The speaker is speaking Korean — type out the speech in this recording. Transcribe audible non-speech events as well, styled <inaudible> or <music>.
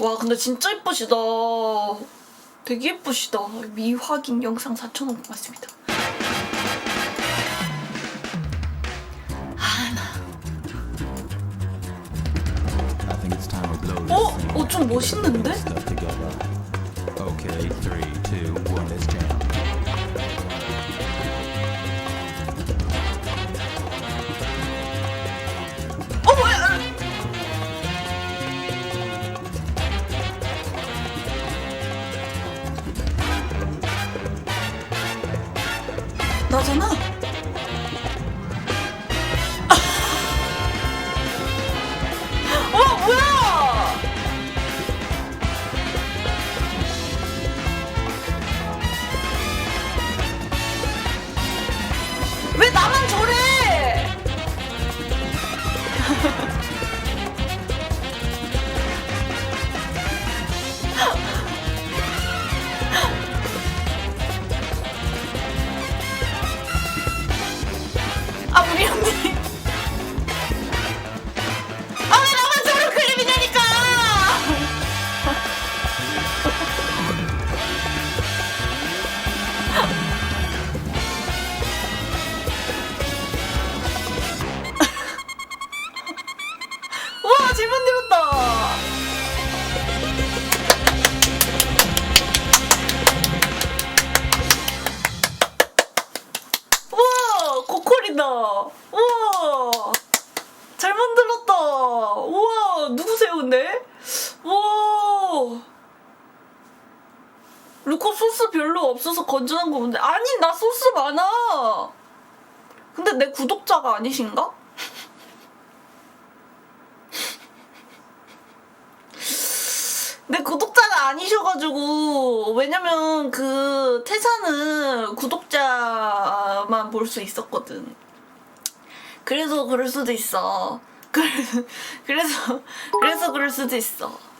와 근데 진짜 예쁘시다. 되게 예쁘시다. 미확인 영상 4,000원 고맙습니다. 아, 어? 어, 좀 멋있는데? 나잖아. 어 10분 되었다. 우와, 코콜이다. 우와, 잘 만들었다. 우와, 누구세요, 근데? 우와. 루코 소스 별로 없어서 건전한 거 없는데. 아니, 나 소스 많아. 근데 내 구독자가 아니신가? 내 구독자가 아니셔가지고 왜냐면 그 태사는 구독자만 볼 수 있었거든. 그래서 그럴 수도 있어. <laughs> 그래서 그래서 그럴 수도 있어.